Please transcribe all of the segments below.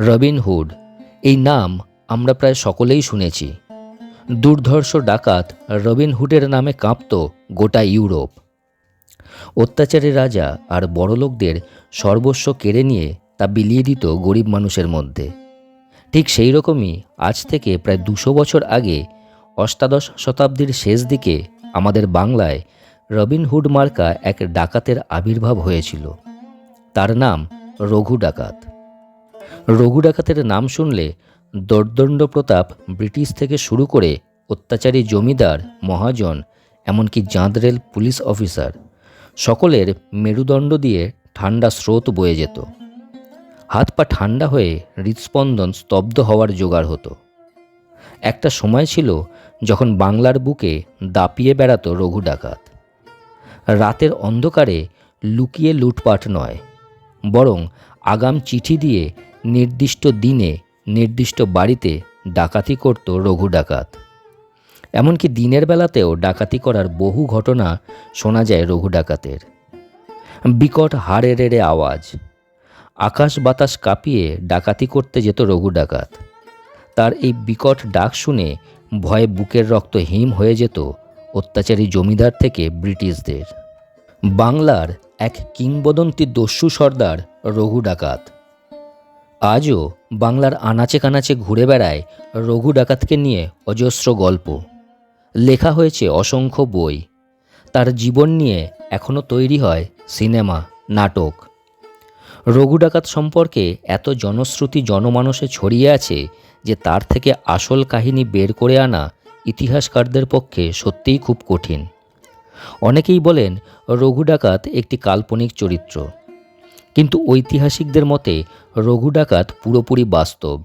Robin Hood এই নাম আমরা প্রায় সকলেই শুনেছি। দুর্ধর্ষ ডাকাত রবিনহুডের নামে কাঁপত গোটা ইউরোপ। অত্যাচারী রাজা আর বড়লোকদের সর্বস্ব কেড়ে নিয়ে তা বিলিয়ে দিত গরিব মানুষের মধ্যে। ঠিক সেই রকমই আজ থেকে প্রায় দুশো বছর আগে অষ্টাদশ শতাব্দীর শেষ দিকে আমাদের বাংলায় রবিনহুড মার্কা এক ডাকাতের আবির্ভাব হয়েছিল। তার নাম রঘু ডাকাত। রঘু ডাকাতের নাম শুনলে দর্দণ্ড প্রতাপ ব্রিটিশ থেকে শুরু করে অত্যাচারী জমিদার, মহাজন, এমনকি জাঁদরেল পুলিশ অফিসার, সকলের মেরুদণ্ড দিয়ে ঠান্ডা স্রোত বয়ে যেত। হাত পা ঠান্ডা হয়ে হৃদস্পন্দন স্তব্ধ হওয়ার জোগাড় হতো। একটা সময় ছিল যখন বাংলার বুকে দাপিয়ে বেড়াতো রঘু ডাকাত। রাতের অন্ধকারে লুকিয়ে লুটপাট নয়, বরং আগাম চিঠি দিয়ে নির্দিষ্ট দিনে, নির্দিষ্ট বাড়িতে ডাকাতি করত রঘু ডাকাত। এমনকি দিনের বেলাতেও ডাকাতি করার বহু ঘটনা শোনা যায় রঘু ডাকাতের। বিকট হাড়ে রেড়ে আওয়াজ। আকাশ বাতাস কাঁপিয়ে ডাকাতি করতে যেত রঘু ডাকাত। তার এই বিকট ডাক শুনে ভয়ে বুকের রক্ত হিম হয়ে যেত অত্যাচারী জমিদার থেকে ব্রিটিশদের। বাংলার এক কিংবদন্তি দস্যু সর্দার রঘু ডাকাত। আজও বাংলার আনাচে কানাচে ঘুরে বেড়ায় রঘু ডাকাতকে নিয়ে অজস্র গল্প। লেখা হয়েছে অসংখ্য বই। তার জীবন নিয়ে এখনও তৈরি হয় সিনেমা, নাটক। রঘু ডাকাত সম্পর্কে এত জনশ্রুতি জনমানসে ছড়িয়ে আছে যে তার থেকে আসল কাহিনী বের করে আনা ইতিহাসকারদের পক্ষে সত্যিই খুব কঠিন। অনেকেই বলেন রঘু ডাকাত একটি কাল্পনিক চরিত্র। কিন্তু ঐতিহাসিকদের মতে রঘু ডাকাত পুরোপুরি বাস্তব।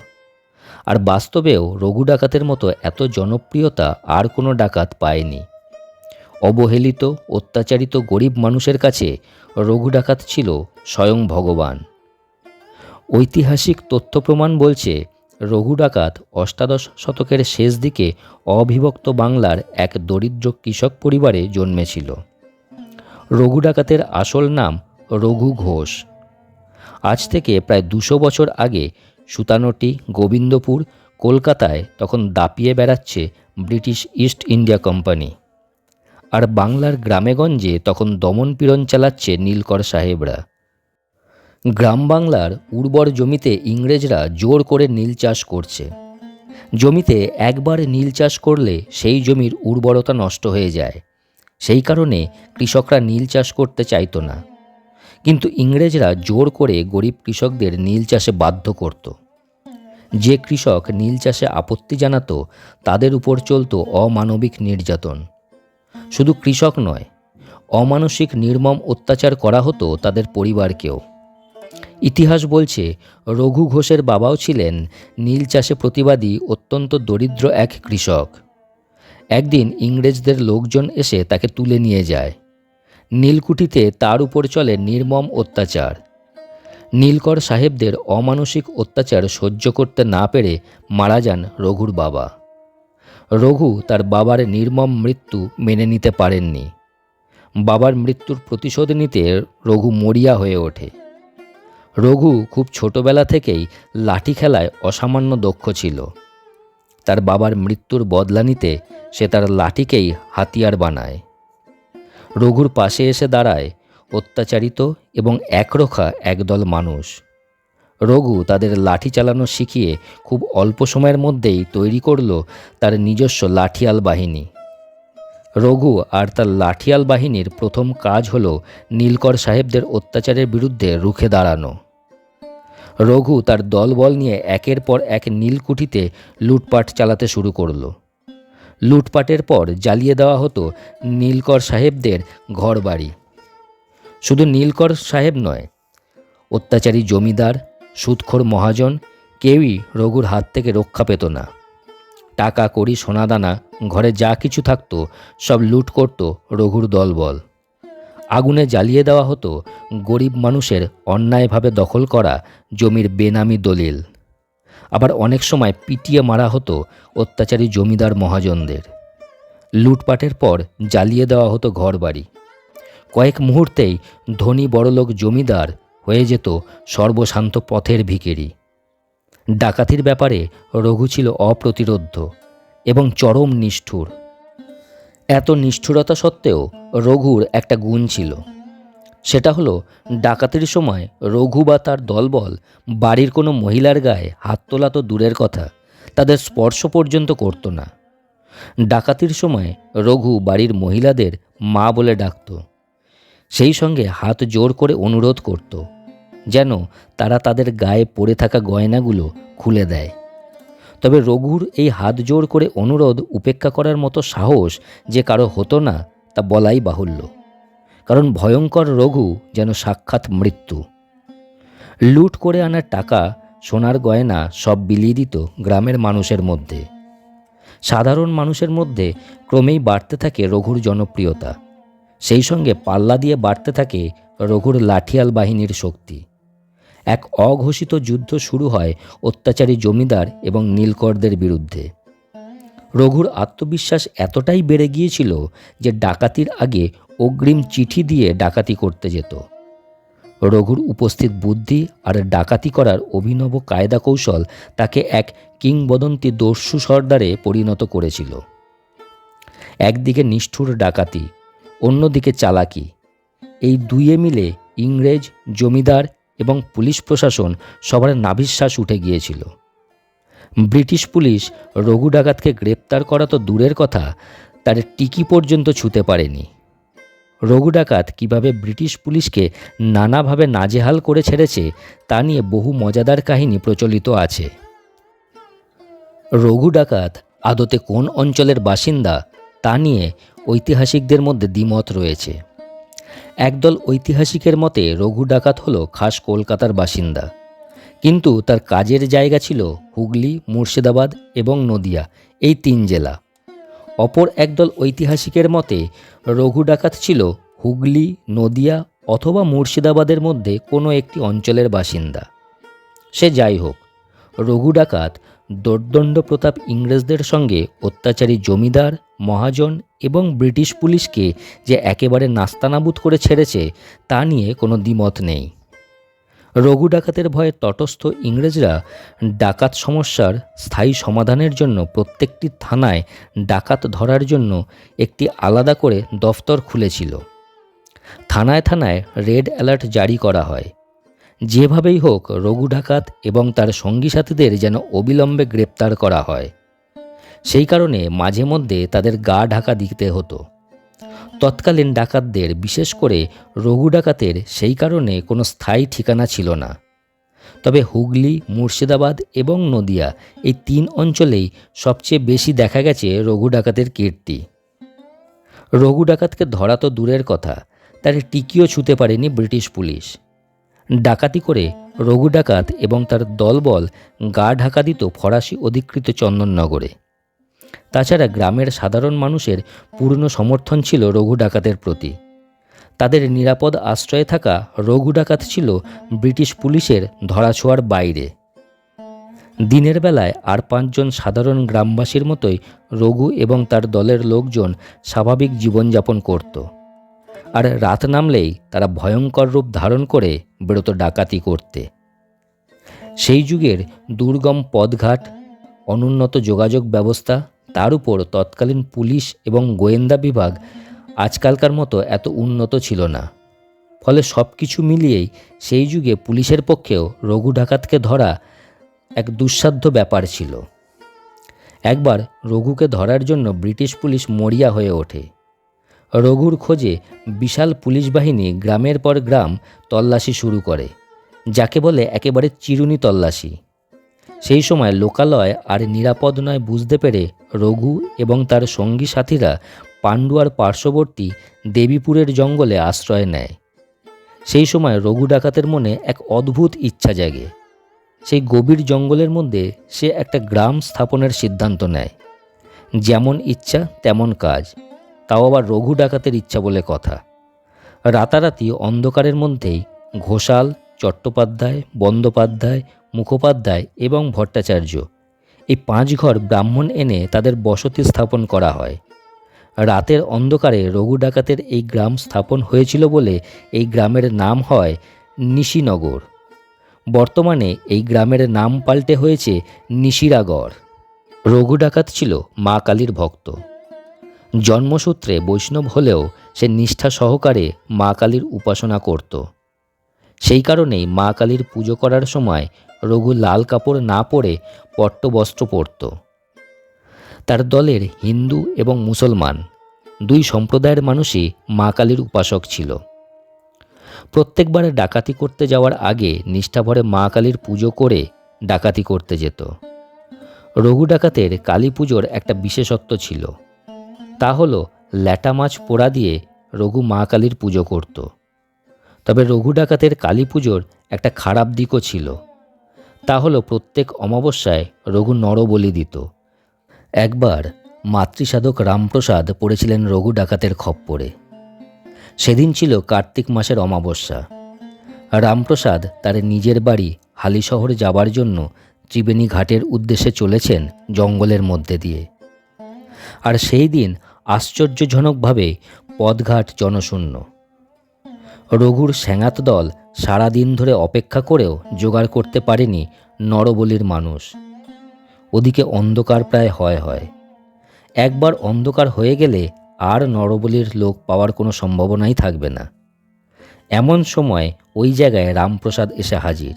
আর বাস্তবেও রঘু ডাকাতের মতো এত জনপ্রিয়তা আর কোনো ডাকাত পায়নি। অবহেলিত, অত্যাচারিত গরিব মানুষের কাছে রঘু ডাকাত ছিল স্বয়ং ভগবান। ঐতিহাসিক তথ্য প্রমাণ বলছে, রঘু ডাকাত অষ্টাদশ শতকের শেষ দিকে অবিভক্ত বাংলার এক দরিদ্র কৃষক পরিবারে জন্মেছিল। রঘু ডাকাতের আসল নাম রঘু ঘোষ। আজ থেকে প্রায় দুশো বছর আগে সুতানটি গোবিন্দপুর, কলকাতায় তখন দাপিয়ে বেড়াচ্ছে ব্রিটিশ ইস্ট ইন্ডিয়া কোম্পানি। আর বাংলার গ্রামেগঞ্জে তখন দমনপীড়ন চালাচ্ছে নীলকর সাহেবরা। গ্রাম বাংলার উর্বর জমিতে ইংরেজরা জোর করে নীল চাষ করছে। জমিতে একবার নীল চাষ করলে সেই জমির উর্বরতা নষ্ট হয়ে যায়। সেই কারণে কৃষকরা নীল চাষ করতে চাইতো না। কিন্তু ইংরেজরা জোর করে গরিব কৃষকদের নীল চাষে বাধ্য করত। যে কৃষক নীল চাষে আপত্তি জানাত, তাদের উপর চলতো অমানবিক নির্যাতন। শুধু কৃষক নয়, অমানসিক নির্মম অত্যাচার করা হতো তাদের পরিবারকেও। ইতিহাস বলছে, রঘু ঘোষের বাবাও ছিলেন নীল চাষে প্রতিবাদী, অত্যন্ত দরিদ্র এক কৃষক। একদিন ইংরেজদের লোকজন এসে তাকে তুলে নিয়ে যায়। নীলকুঠিতে তার উপর চলে নির্মম অত্যাচার। নীলকর সাহেবদের অমানসিক অত্যাচার সহ্য করতে না পেরে মারা যান রঘুর বাবা। রঘু তার বাবার নির্মম মৃত্যু মেনে নিতে পারেননি। বাবার মৃত্যুর প্রতিশোধ নিতে রঘু মরিয়া হয়ে ওঠে। রঘু খুব ছোটবেলা থেকেই লাঠি খেলায় অসামান্য দক্ষ ছিল। তার বাবার মৃত্যুর বদলা নিতে সে তার লাঠিকেই হাতিয়ার বানায়। রঘুর পাশে এসে দাঁড়ায়, অত্যাচারিত এবং একরোখা একদল মানুষ। রঘু তাদের লাঠি চালানো শিখিয়ে খুব অল্প সময়ের মধ্যেই তৈরি করল তার নিজস্ব লাঠিয়াল বাহিনী। রঘু আর তার লাঠিয়াল বাহিনীর প্রথম কাজ হল নীলকর সাহেবদের অত্যাচারের বিরুদ্ধে রুখে দাঁড়ানো। রঘু তার দলবল নিয়ে একের পর এক নীলকুঠিতে লুটপাট চালাতে শুরু করল। লুটপাটের পর জ্বালিয়ে দেওয়া হতো নীলকর সাহেবদের ঘরবাড়ি। শুধু নীলকর সাহেব নয়, অত্যাচারী জমিদার সুদখোর মহাজন কেউই রঘুর হাত থেকে রক্ষা পেত না। টাকা কড়ি, সোনাদানা, ঘরে যা কিছু থাকত সব লুট করত রঘুর দলবল। আগুনে জ্বালিয়ে দেওয়া হতো গরিব মানুষের অন্যায়ভাবে দখল করা জমির বেনামি দলিল। আবার অনেক সময় পিটিয়ে মারা হতো অত্যাচারী জমিদার মহাজনদের। লুটপাটের পর জ্বালিয়ে দেওয়া হতো ঘরবাড়ি। কয়েক মুহূর্তেই ধনী বড়লোক জমিদার হয়ে যেত সর্বশান্ত পথের ভিকেরি। ডাকাতির ব্যাপারে রঘু ছিল অপ্রতিরোধ্য এবং চরম নিষ্ঠুর। এত নিষ্ঠুরতা সত্ত্বেও রঘুর একটা গুণ ছিল। সেটা হলো, ডাকাতির সময় রঘু বা তার দলবল বাড়ির কোনো মহিলার গায়ে হাত তোলা তো দূরের কথা, তাদের স্পর্শ পর্যন্ত করতো না। ডাকাতির সময় রঘু বাড়ির মহিলাদের মা বলে ডাকত। সেই সঙ্গে হাত জোর করে অনুরোধ করত, যেন তারা তাদের গায়ে পড়ে থাকা গয়নাগুলো খুলে দেয়। তবে রঘুর এই হাত জোর করে অনুরোধ উপেক্ষা করার মতো সাহস যে কারও হতো না, তা বলাই বাহুল্য। কারণ ভয়ঙ্কর রঘু যেন সাক্ষাৎ মৃত্যু। লুট করে আনা টাকা সোনার গয়না সব বিলিয়ে দিত গ্রামের মানুষের মধ্যে। সাধারণ মানুষের মধ্যে ক্রমেই বাড়তে থাকে রঘুর জনপ্রিয়তা। সেই সঙ্গে পাল্লা দিয়ে বাড়তে থাকে রঘুর লাঠিয়াল বাহিনীর শক্তি। এক অঘোষিত যুদ্ধ শুরু হয় অত্যাচারী জমিদার এবং নীলকরদের বিরুদ্ধে। রঘুর আত্মবিশ্বাস এতটাই বেড়ে গিয়েছিল যে ডাকাতির আগে অগ্রিম চিঠি দিয়ে ডাকাতি করতে যেত। রঘুর উপস্থিত বুদ্ধি আর ডাকাতি করার অভিনব কায়দা কৌশল তাকে এক কিংবদন্তি দস্যু সর্দারে পরিণত করেছিল। একদিকে নিষ্ঠুর ডাকাতি, অন্যদিকে চালাকি। এই দুইয়ে মিলে ইংরেজ, জমিদার এবং পুলিশ প্রশাসন সবার নাভিশ্বাস উঠে গিয়েছিল। ব্রিটিশ পুলিশ রঘু ডাকাতকে গ্রেপ্তার করা তো দূরের কথা, তার টিকি পর্যন্ত ছুতে পারেনি। রঘু ডাকাত কীভাবে ব্রিটিশ পুলিশকে নানাভাবে নাজেহাল করে ছেড়েছে, তা নিয়ে বহু মজাদার কাহিনী প্রচলিত আছে। রঘু ডাকাত আদতে কোন অঞ্চলের বাসিন্দা, তা নিয়ে ঐতিহাসিকদের মধ্যে দ্বিমত রয়েছে। একদল ঐতিহাসিকের মতে রঘু ডাকাত হল খাস কলকাতার বাসিন্দা। কিন্তু তার কাজের জায়গা ছিল হুগলি, মুর্শিদাবাদ এবং নদিয়া, এই তিন জেলা। অপর একদল ঐতিহাসিকের মতে রঘু ডাকাত ছিল হুগলি, নদিয়া অথবা মুর্শিদাবাদের মধ্যে কোনো একটি অঞ্চলের বাসিন্দা। সে যাই হোক, রঘু ডাকাত দোর্দণ্ড প্রতাপ ইংরেজদের সঙ্গে অত্যাচারী জমিদার, মহাজন এবং ব্রিটিশ পুলিশকে যে একেবারে নাস্তানাবুদ করে ছেড়েছে, তা নিয়ে কোনো দ্বিমত নেই। রঘু ডাকাতের ভয়ে তটস্থ ইংরেজরা ডাকাত সমস্যার স্থায়ী সমাধানের জন্য প্রত্যেকটি থানায় ডাকাত ধরার জন্য একটি আলাদা করে দফতর খুলেছিল। থানায় থানায় রেড অ্যালার্ট জারি করা হয়। যেভাবেই হোক, রঘু ডাকাত এবং তার সঙ্গী সাথীদের যেন অবিলম্বে গ্রেপ্তার করা হয়। সেই কারণে মাঝে মধ্যে তাদের গা ঢাকা দিতে হতো। তৎকালীন ডাকাতদের, বিশেষ করে রঘু ডাকাতের, সেই কারণে কোনো স্থায়ী ঠিকানা ছিল না। তবে হুগলি, মুর্শিদাবাদ এবং নদিয়া এই তিন অঞ্চলেই সবচেয়ে বেশি দেখা গেছে রঘু ডাকাতের কীর্তি। রঘু ডাকাতকে ধরা তো দূরের কথা, তার টিকিও ছুতে পারেনি ব্রিটিশ পুলিশ। ডাকাতি করে রঘু ডাকাত এবং তার দলবল গা ঢাকা দিত ফরাসি অধিকৃত চন্দননগরে। তাছাড়া গ্রামের সাধারণ মানুষের পূর্ণ সমর্থন ছিল রঘু ডাকাতের প্রতি। তাদের নিরাপদ আশ্রয়ে থাকা রঘু ডাকাত ছিল ব্রিটিশ পুলিশের ধরাছোঁয়ার বাইরে। দিনের বেলায় আর পাঁচজন সাধারণ গ্রামবাসীর মতোই রঘু এবং তার দলের লোকজন স্বাভাবিক জীবনযাপন করত। আর রাত নামলেই তারা ভয়ঙ্কর রূপ ধারণ করে বেরোতো ডাকাতি করতে। সেই যুগের দুর্গম পথঘাট, অনুন্নত যোগাযোগ ব্যবস্থা তার উপর তৎকালীন পুলিশ এবং গোয়েন্দা বিভাগ আজকালকার মতো এত উন্নত ছিল না। ফলে সব কিছু মিলিয়েই সেই যুগে পুলিশের পক্ষেও রঘু ডাকাতকে ধরা এক দুঃসাধ্য ব্যাপার ছিল। একবার রঘুকে ধরার জন্য ব্রিটিশ পুলিশ মরিয়া হয়ে ওঠে। রঘুর খোঁজে বিশাল পুলিশ বাহিনী গ্রামের পর গ্রাম তল্লাশি শুরু করে, যাকে বলে একেবারে চিরুনি তল্লাশি। সেই সময় লোকালয় আর নিরাপদ নয় বুঝতে পেরে রঘু এবং তার সঙ্গী সাথীরা পান্ডুয়ার পার্শ্ববর্তী দেবীপুরের জঙ্গলে আশ্রয় নেয়। সেই সময় রঘু ডাকাতের মনে এক অদ্ভুত ইচ্ছা জাগে। সেই গভীর জঙ্গলের মধ্যে সে একটা গ্রাম স্থাপনের সিদ্ধান্ত নেয়। যেমন ইচ্ছা, তেমন কাজ। তাও আবার রঘু ডাকাতের ইচ্ছা বলে কথা। রাতারাতি অন্ধকারের মধ্যেই ঘোষাল, চট্টোপাধ্যায়, বন্দ্যোপাধ্যায় মুখোপাধ্যায় এবং ভট্টাচার্য। এই পাঁচ ঘর ব্রাহ্মণ এনে তাদের বসতি স্থাপন করা হয়। রাতের অন্ধকারে রঘু ডাকাতের এই গ্রাম স্থাপন হয়েছিল বলে এই গ্রামের নাম হয় নিশিনগর। বর্তমানে এই গ্রামের নাম পাল্টে হয়েছে নিশিরাগড় রঘু ডাকাত ছিল মা কালীর ভক্ত। জন্মসূত্রে বৈষ্ণব হলেও সে নিষ্ঠা সহকারে মা কালীর উপাসনা করত। সেই কারণেই মা কালীর পুজো করার সময় রঘু লাল কাপড় না পরে পট্টবস্ত্র পরত। তার দলের হিন্দু এবং মুসলমান, দুই সম্প্রদায়ের মানুষই মা কালীর উপাসক ছিল। প্রত্যেকবার ডাকাতি করতে যাওয়ার আগে নিষ্ঠাভরে মা কালীর পুজো করে ডাকাতি করতে যেত। রঘু ডাকাতের কালী পুজোর একটা বিশেষত্ব ছিল। তা হলো ল্যাটা মাছ পোড়া দিয়ে রঘু মা কালীর পুজো করত। তবে রঘু ডাকাতের কালী পুজোর একটা খারাপ দিকও ছিল। তা হলো প্রত্যেক অমাবস্যায় রঘু নরবলি দিত। একবার মাতৃসাধক রামপ্রসাদ পড়েছিলেন রঘু ডাকাতের খপ্পরে। সেদিন ছিল কার্তিক মাসের অমাবস্যা। রামপ্রসাদ তার নিজের বাড়ি হালিশহরে যাবার জন্য ত্রিবেণী ঘাটের উদ্দেশ্যে চলেছেন জঙ্গলের মধ্যে দিয়ে। আর সেই দিন আশ্চর্যজনকভাবে পদঘাট জনশূন্য। রঘুর স্যাঙাত দল সারাদিন ধরে অপেক্ষা করেও জোগাড় করতে পারেনি নরবলির মানুষ। ওদিকে অন্ধকার প্রায় হয় হয়। একবার অন্ধকার হয়ে গেলে আর নরবলির লোক পাওয়ার কোনো সম্ভাবনাই থাকবে না। এমন সময় ওই জায়গায় রামপ্রসাদ এসে হাজির।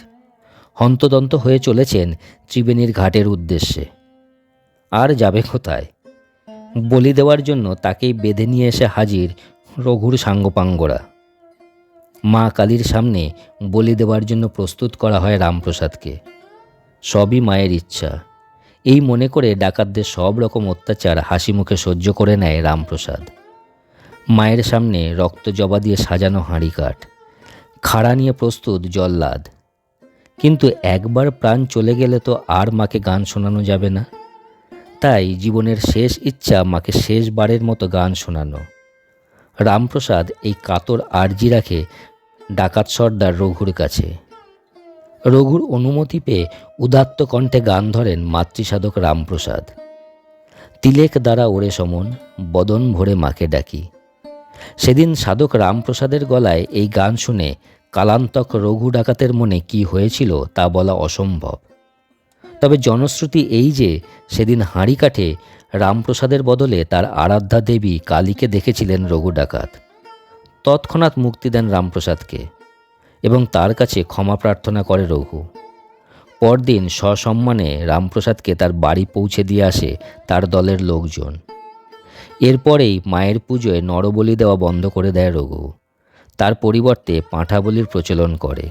হন্তদন্ত হয়ে চলেছেন ত্রিবেণীর ঘাটের উদ্দেশ্যে। আর যাবে কোথায়? বলি দেওয়ার জন্য তাকেই বেঁধে নিয়ে এসে হাজির রঘুর সাঙ্গপাঙ্গরা। মা কালীর সামনে বলি দেওয়ার জন্য প্রস্তুত করা হয় রামপ্রসাদকে। সবই মায়ের ইচ্ছা। এই মনে করে ডাকাতদের সব রকম অত্যাচার হাসি মুখে সহ্য করে নেয় রামপ্রসাদ। মায়ের সামনে রক্ত জবা দিয়ে সাজানো হাঁড়ি কাঠ, খাড়া নিয়ে প্রস্তুত জল্লাদ। কিন্তু একবার প্রাণ চলে গেলে তো আর মাকে গান শোনানো যাবে না। তাই জীবনের শেষ ইচ্ছা মাকে শেষবারের মতো গান শোনানো। রামপ্রসাদ এই কাতর আর্জি রাখে ডাকাত সর্দার রঘুর কাছে। রঘুর অনুমতি পেয়ে উদাত্ত কণ্ঠে গান ধরেন মাতৃসাধক রামপ্রসাদ। তিলেক দ্বারা ওরে সমন, বদন ভরে মাকে ডাকি। সেদিন সাধক রামপ্রসাদের গলায় এই গান শুনে কালান্তক রঘু ডাকাতের মনে কি হয়েছিল তা বলা অসম্ভব। তবে জনশ্রুতি এই যে, সেদিন হাঁড়ি কাঠে রামপ্রসাদের বদলে তার আরাধ্যা দেবী কালীকে দেখেছিলেন রঘু ডাকাত। তৎক্ষণাৎ মুক্তি দেন রামপ্রসাদকে এবং তার কাছে ক্ষমা প্রার্থনা করে রঘু। পরদিন সসম্মানে রামপ্রসাদকে তার বাড়ি পৌঁছে দিয়ে আসে তার দলের লোকজন। এরপরেই মায়ের পুজোয় নরবলি দেওয়া বন্ধ করে দেয় রঘু। তার পরিবর্তে পাঁঠা বলির প্রচলন করে।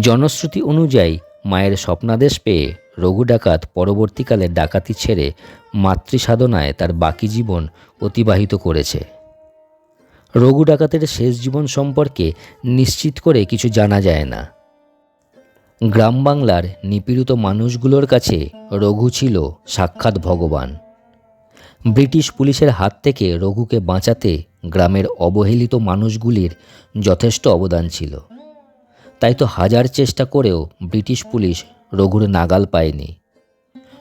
জনশ্রুতি অনুযায়ী মায়ের স্বপ্নাদেশ পেয়ে রঘু ডাকাত পরবর্তীকালে ডাকাতি ছেড়ে মাতৃসাধনায় তার বাকি জীবন অতিবাহিত করেছে। রঘু ডাকাতের শেষ জীবন সম্পর্কে নিশ্চিত করে কিছু জানা যায় না। গ্রাম বাংলার নিপীড়িত মানুষগুলোর কাছে রঘু ছিল সাক্ষাৎ ভগবান। ব্রিটিশ পুলিশের হাত থেকে রঘুকে বাঁচাতে গ্রামের অবহেলিত মানুষগুলির যথেষ্ট অবদান ছিল। তাই তো হাজার চেষ্টা করেও ব্রিটিশ পুলিশ রঘুর নাগাল পায়নি।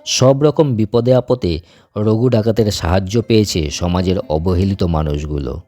সব রকম বিপদে আপদে রঘু ডাকাতের সাহায্য পেয়েছে সমাজের অবহেলিত মানুষগুলো।